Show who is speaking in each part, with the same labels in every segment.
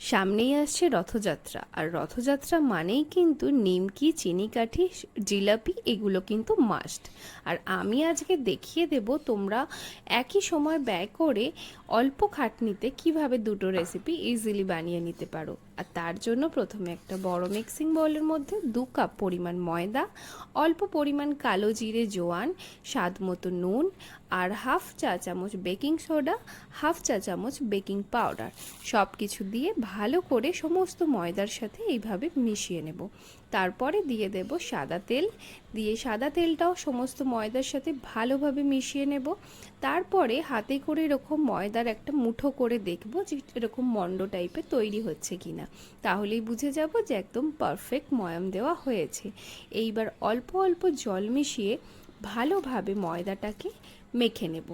Speaker 1: সামনেই আসছে রথযাত্রা। আর রথযাত্রা মানেই কিন্তু নিমকি, চিনিকাঠি, জিলাপি, এগুলো কিন্তু মাস্ট আর আমি আজকে দেখিয়ে দেব তোমরা একই সময় ব্যয় করে অল্প খাটনিতে কীভাবে দুটো রেসিপি ইজিলি বানিয়ে নিতে পারো। আর তার জন্য প্রথমে একটা বড় মিক্সিং বলের মধ্যে দু কাপ পরিমাণ ময়দা, অল্প পরিমাণ কালো জিরে জোয়ান, স্বাদ মতো নুন আর হাফ চা চামচ বেকিং সোডা হাফ চা চামচ বেকিং পাউডার সব কিছু দিয়ে ভালো করে সমস্ত ময়দার সাথে এইভাবে মিশিয়ে নেব। তারপরে দিয়ে দেব সাদা তেল। দিয়ে সাদা তেলটাও সমস্ত ময়দার সাথে ভালোভাবে মিশিয়ে নেব। তারপরে হাতে করে এরকম ময়দার একটা মুঠো করে দেখব যে এরকম মন্ড টাইপের তৈরি হচ্ছে কিনা। তাহলেই বুঝে যাব যে একদম পারফেক্ট ময়াম দেওয়া হয়েছে। এইবার অল্প অল্প জল মিশিয়ে ভালোভাবে ময়দাটাকে মেখে নেব।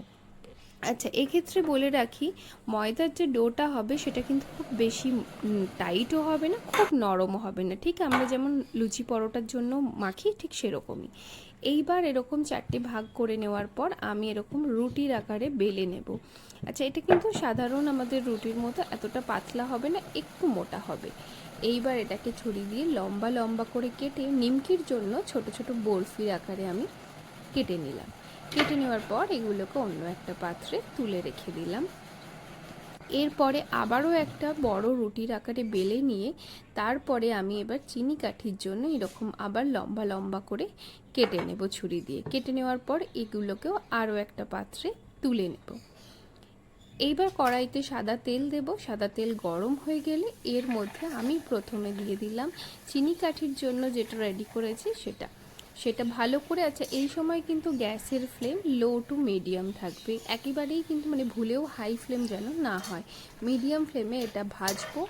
Speaker 1: আচ্ছা এক্ষেত্রে বলে রাখি, ময়দার যে ডোটা হবে সেটা কিন্তু খুব বেশি টাইটও হবে না, খুব নরমও হবে না। ঠিক আমরা যেমন লুচি পরোটার জন্য মাখি, ঠিক সেরকমই। এইবার এরকম চারটে ভাগ করে নেওয়ার পর আমি এরকম রুটির আকারে বেলে নেব। আচ্ছা এটা কিন্তু সাধারণ আমাদের রুটির মতো এতটা পাতলা হবে না, একটু মোটা হবে। এইবার এটাকে ছুরি দিয়ে লম্বা লম্বা করে কেটে নিমকির জন্য ছোট ছোট বরফির আকারে আমি কেটে নিলাম। কেটে নেওয়ার পর এগুলোকে অন্য একটা পাত্রে তুলে রেখে দিলাম। এরপরে আবারও একটা বড় রুটির আকারে বেলে নিয়ে তারপরে আমি এবার চিনি কাঠির জন্য এরকম আবার লম্বা লম্বা করে কেটে নেব ছুরি দিয়ে। কেটে নেওয়ার পর এগুলোকেও আরও একটা পাত্রে তুলে নেব। এইবার কড়াইতে সাদা তেল দেব। সাদা তেল গরম হয়ে গেলে এর মধ্যে আমি প্রথমে দিয়ে দিলাম চিনি কাঠির জন্য যেটা রেডি করেছি সেটা। সেটা ভালো করে আচ্ছা এই সময় কিন্তু গ্যাসের ফ্লেম লো টু মিডিয়াম থাকবে। একেবারেই কিন্তু মানে ভুলেও হাই ফ্লেম যেন না হয়। মিডিয়াম ফ্লেমে এটা ভাজবো।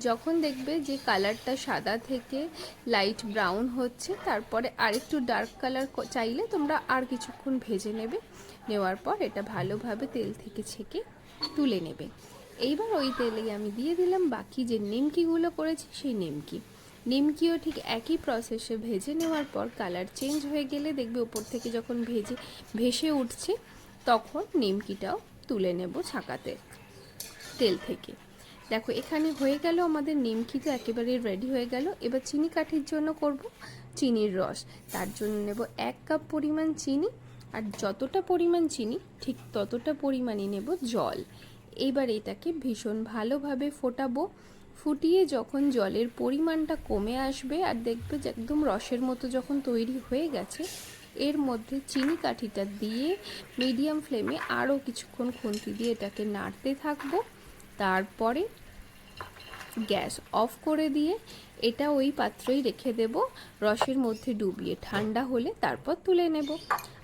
Speaker 1: যখন দেখবে যে কালারটা সাদা থেকে লাইট ব্রাউন হচ্ছে, তারপরে আরেকটু ডার্ক কালার চাইলে তোমরা আর কিছুক্ষণ ভেজে নেবে। নেওয়ার পর এটা ভালোভাবে তেল থেকে ছেঁকে তুলে নেবে। এইবার ওই তেলেই আমি দিয়ে দিলাম। বাকি যে নিমকিগুলো করেছি, সেই নিমকি। নিমকিও ঠিক একই প্রসেসে ভেজে নেওয়ার পর কালার চেঞ্জ হয়ে গেলে দেখবে উপর থেকে যখন ভেজে, ভেসে উঠছে, তখন নিমকিটাও তুলে নেব ছাকাতে তেল থেকে। দেখো, এখানে হয়ে গেল আমাদের নিমকি তো একেবারে রেডি হয়ে গেল। এবার চিনি কাঠির জন্য করব চিনির রস। তার জন্য নেব এক কাপ পরিমাণ চিনি আর যতটা পরিমাণ চিনি, ঠিক ততটা পরিমাণই নেব জল। এবার এটাকে ভীষণ ভালোভাবে ফোটাবো। ফুটিয়ে যখন জলের পরিমাণটা কমে আসবে আর দেখবে যে একদম রসের মতো যখন তৈরি হয়ে গেছে, এর মধ্যে চিনি কাঠিটা দিয়ে মিডিয়াম ফ্লেমে আরও কিছুক্ষণ খুন্তি দিয়ে এটাকে নাড়তে থাকব। তারপরে গ্যাস অফ করে দিয়ে এটা ওই পাত্রেই রেখে দেব। রসের মধ্যে ডুবিয়ে ঠান্ডা হলে তারপর তুলে নেব।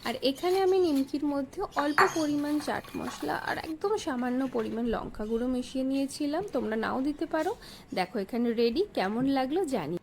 Speaker 1: আর এখানে আমি নিমকির মধ্যে অল্প পরিমাণ চাট মশলা আর একদম সামান্য পরিমাণ লঙ্কা গুঁড়ো মিশিয়ে নিয়েছিলাম। তোমরা নাও দিতে পারো। দেখো এখানে রেডি কেমন লাগল জানি